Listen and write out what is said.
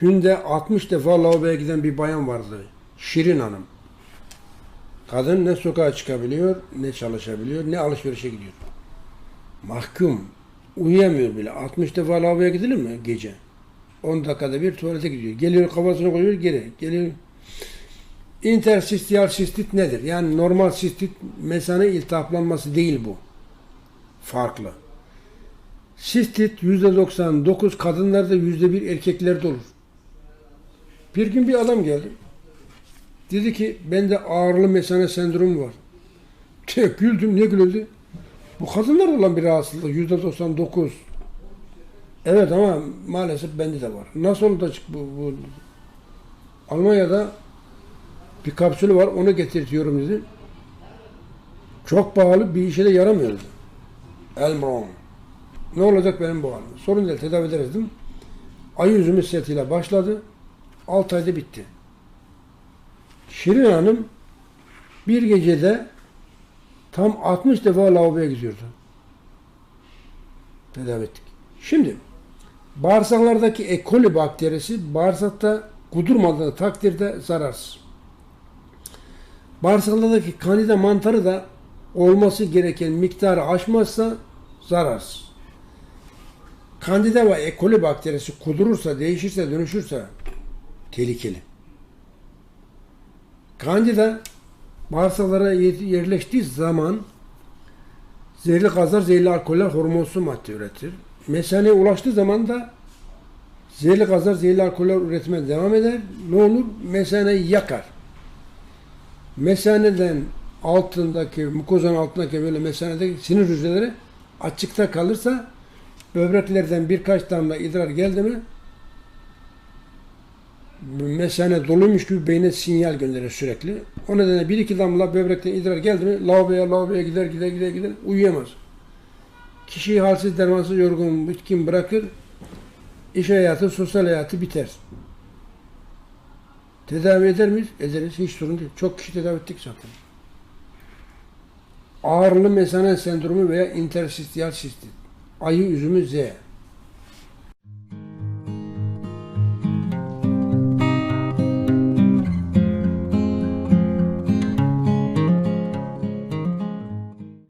Günde 60 defa lavaboya giden bir bayan vardı. Şirin Hanım. Kadın ne sokağa çıkabiliyor, ne çalışabiliyor, ne alışverişe gidiyor. Mahkum. Uyuyamıyor bile. 60 defa lavaboya gidilir mi gece? 10 dakikada bir tuvalete gidiyor. Geliyor kafasına koyuyor geri. Geliyor. Intersistiyal sistit nedir? Yani normal sistit mesane iltihaplanması değil bu. Farklı. Sistit %99 kadınlarda %1 erkeklerde olur. Bir gün bir adam geldi. Dedi ki bende ağırlı mesane sendromu var. Tek güldüm ne gülüldü? Bu kadınlarda olan bir rahatsızlık yüzde 99. Evet ama maalesef bende de var. Nasıl çık- bu, bu Almanya'da bir kapsülü var onu getirtiyorum dedi. Çok pahalı bir işe de yaramıyor dedi. Elmron. Ne olacak benim bu halim? Sorun değil tedavi ederiz dedim. Ayı üzümü setiyle başladı. 6 ayda bitti. Şirin Hanım bir gecede tam 60 defa lavaboya gidiyordu. Tedavi ettik. Şimdi bağırsaklardaki E. coli bakterisi bağırsakta kudurmadığı takdirde zararsız. Bağırsaklardaki kandida mantarı da olması gereken miktarı aşmazsa zararsız. Kandida ve E. coli bakterisi kudurursa, değişirse, dönüşürse tehlikeli. Kandida bağırsaklara yer- yerleştiği zaman zehirli gazlar, zehirli alkoller, hormonsuz madde üretir. Mesaneye ulaştığı zaman da zehirli gazlar, zehirli alkoller üretmeye devam eder. Ne olur? Mesaneyi yakar. Mesaneden altındaki, mukozanın altındaki böyle mesanedeki sinir hücreleri açıkta kalırsa böbreklerden birkaç damla idrar geldi mi mesane doluymuş gibi beyne sinyal gönderir sürekli. O nedenle bir iki damla böbrekten idrar geldi mi lavaboya lavaboya gider gider gider gider uyuyamaz. Kişiyi halsiz dermansız yorgun bitkin bırakır. İş hayatı, sosyal hayatı biter. Tedavi eder miyiz? Ederiz. Hiç sorun değil. Çok kişi tedavi ettik zaten. Ağırlı mesane sendromu veya intersistiyal sistit. Ayı üzümü Z.